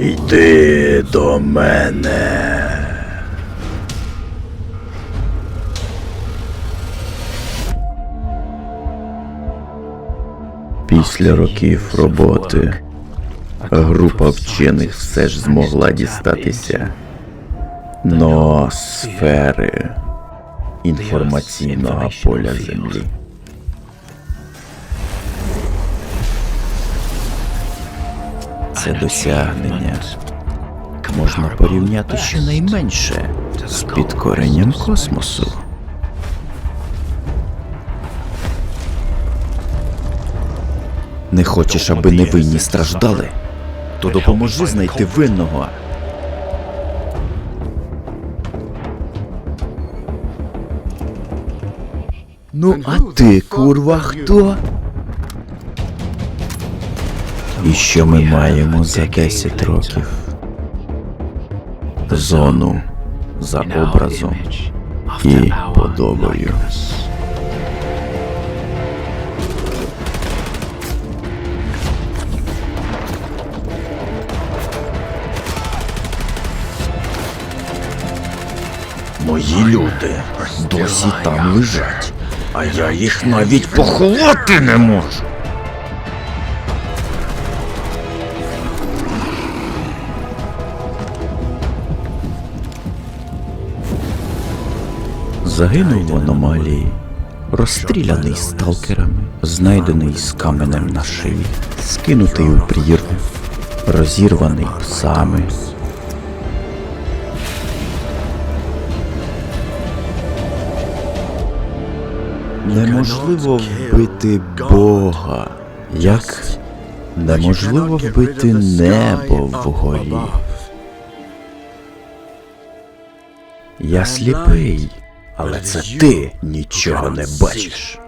Йди до мене. Після років роботи група вчених все ж змогла дістатися ноосфери інформаційного поля Землі. Це досягнення можна порівняти щонайменше з підкоренням космосу. Не хочеш, аби невинні страждали? То допоможи знайти винного. Ну, а ти, курва, хто? І що ми маємо за 10 років? Зону за образом і подобою. Мої люди досі там лежать, а я їх навіть поховати не можу. Загинув в аномалії, розстріляний сталкерами, знайдений з каменем на шиї, скинутий у прірву, розірваний псами. Неможливо вбити Бога, як неможливо вбити небо вгорі. Я сліпий, але це ти нічого не бачиш.